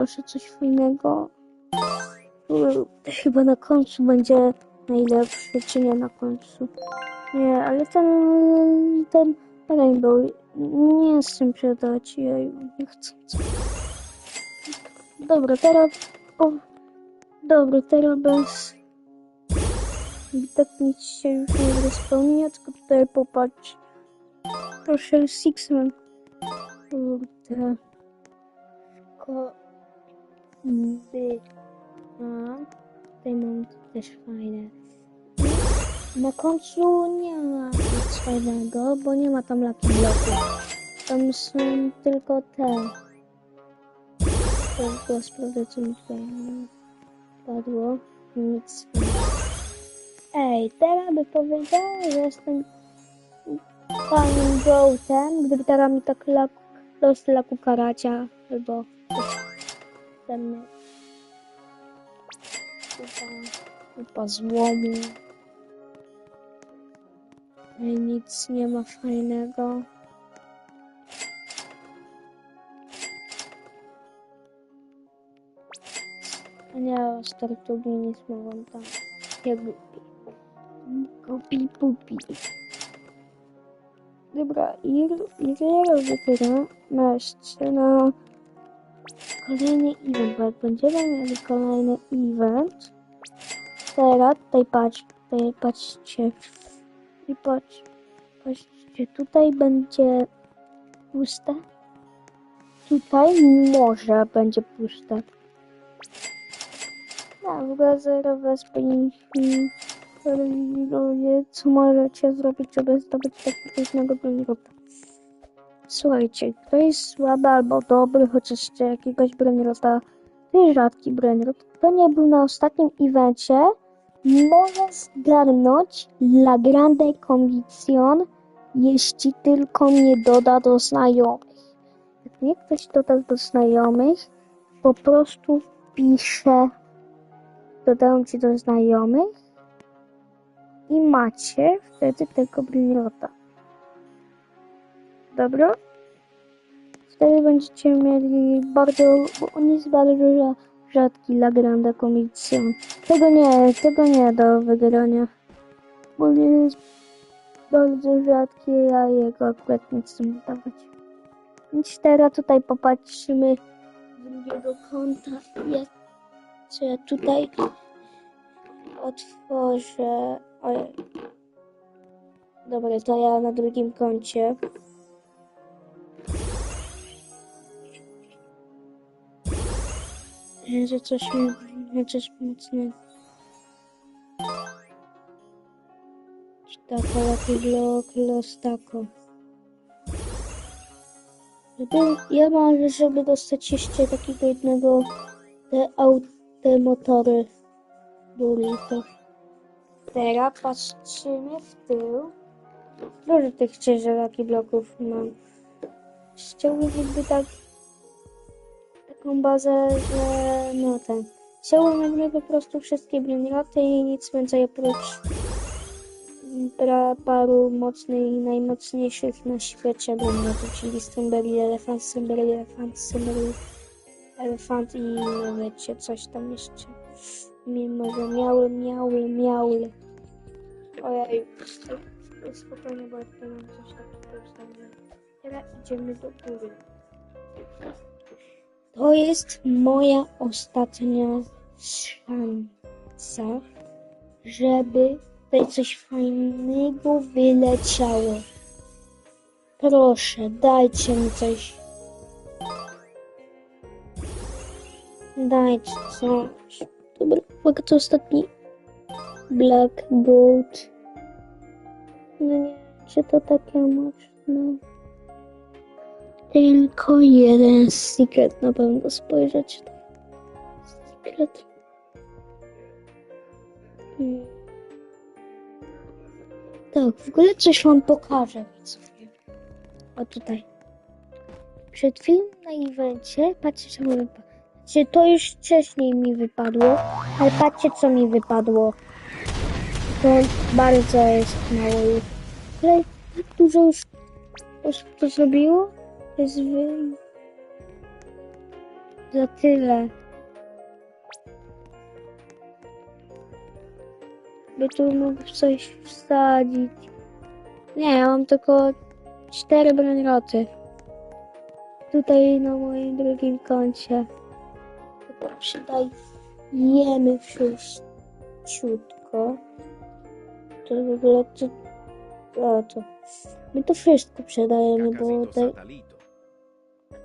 Proszę coś fajnego. Uu, Chyba na końcu będzie najlepszy, czy nie na końcu. Nie, ale ten, ten Rainbow nie jest czym przydać. Ja nie chcę. Dobra, teraz... O, dobra, teraz bez... Tak nic się już nie będzie spełniać, tylko tutaj popatrz. Proszę, Sixman. Kurde. Ko... By... A, tutaj mam też fajne. Na końcu nie ma nic fajnego, bo nie ma tam laki bloków. Tam są tylko te. To sprawdzę, co mi tutaj padło. Nic. Ej, teraz by powiedział, że jestem panem Goatem, gdyby teraz mi tak los laku karacia, albo ten kupa, kupa złomu. Ej, nic nie ma fajnego. A nie, startugi nic mogą tam. Nie głupi. Głupi pupi. Dobra, i i ja robię teraz jeszcze na kolejny event, bo jak będziemy mieli kolejny event, teraz tutaj patrz, tutaj patrzcie, i patrz, patrzcie, tutaj będzie puste, tutaj może będzie puste. No, w ogóle zero bezpiecznik. Co możecie zrobić, żeby zdobyć takiego pięknego bronigrota? Słuchajcie, kto jest słaby albo dobry, chociaż jeszcze jakiegoś bronigrota, to jest rzadki bronigrot. Kto nie był na ostatnim evencie, może zgarnąć La Grande Condition, jeśli tylko nie doda do znajomych. Jak nie ktoś doda do znajomych, po prostu pisze dodają ci do znajomych i macie wtedy tego brilota. Dobra? Wtedy będziecie mieli bardzo, rza- rzadki La Grande Commission. Tego nie, tego nie do wygrania. Bo jest bardzo rzadki, a jego akurat nie chcę dawać. Więc teraz tutaj popatrzymy z drugiego kąta. Ja ja tutaj otworzę. Ojej. Dobra, to ja na drugim kącie. Że coś mi, że coś mocnego. Tako, laki blok, los tako. Żeby, ja marzę, żeby dostać jeszcze takiego jednego te, au, te motory burrito. Teraz patrzymy w tył. Dużo tych ciężaraki bloków mam. Chciałbym jakby tak taką bazę, że no ten. Jakby po prostu wszystkie bronioty i nic więcej oprócz pra, paru mocnych, najmocniejszych na świecie broniotów, czyli Strawberry Elefant, Strawberry Elefant, Strawberry Elefant i no wiecie, coś tam jeszcze. Mimo, że miały, miały, miały. Ojej, spokojnie, bo ja mam coś takiego ustawione. Teraz idziemy do góry. To jest moja ostatnia szansa, żeby tutaj coś fajnego wyleciało. Proszę, dajcie mi coś. Dajcie coś. Dobra, uwaga, to ostatni. Black Gold. No nie, czy to takie mocne? Tylko jeden secret na pewno spojrzeć. Secret. Hmm. Tak, w ogóle coś wam pokażę. O tutaj. Przed chwilą na evencie, patrzcie co mi wypadło. Znaczy, to już wcześniej mi wypadło, ale patrzcie co mi wypadło. To bardzo jest mało już. Ale tak dużo już osób to zrobiło. To jest wy... za tyle. By tu mógł coś wsadzić. Nie, ja mam tylko cztery brońroty. Tutaj na moim drugim koncie. Chyba przydajemy wszystko. To w ogóle to... A, to... My to wszystko sprzedajemy, bo te...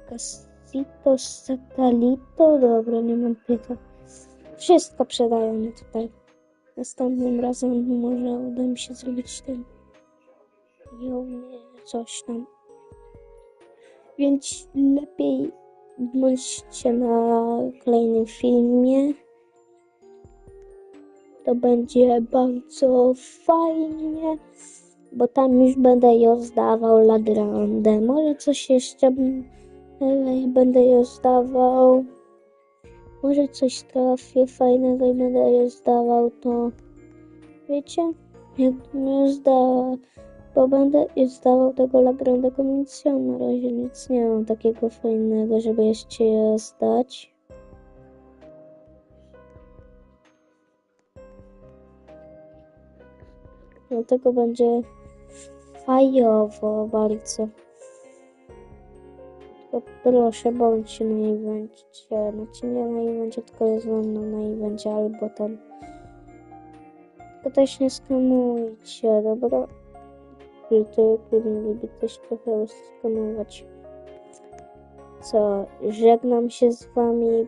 Casito Satalito, dobra, nie mam pytań. Wszystko sprzedajemy tutaj. Następnym razem może uda mi się zrobić ten... Nie, coś tam. Więc lepiej bądźcie na kolejnym filmie. To będzie bardzo fajnie, bo tam już będę ją zdawał Lagrandę. Może coś jeszcze dalej będę ją zdawał. Może coś trafię fajnego i będę ją zdawał, to wiecie, jak mnie zda, bo będę już zdawał tego Lagrandę komunicją. Na razie nic nie mam takiego fajnego, żeby jeszcze je zdać. Dlatego będzie fajowo bardzo. Proszę, bądźcie na evencie. Znaczy nie na evencie, tylko ze mną na evencie albo tam. Tylko też nie skamujcie, dobra? Tylko nie lubi też trochę skamować. Co, żegnam się z wami.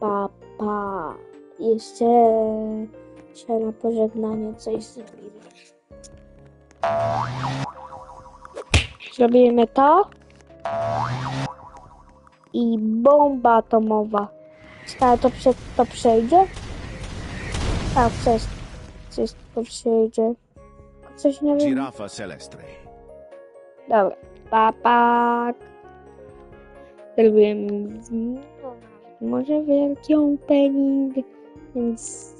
Pa, pa. Jeszcze trzeba na pożegnanie coś zrobimy. Zrobimy to. I bomba atomowa. A to, prze, to przejdzie? Tak, coś, coś to przejdzie. Coś nie wiem. Girafa Celestre. Dobra. Papak. Zrobiłem z- może wielki opening, więc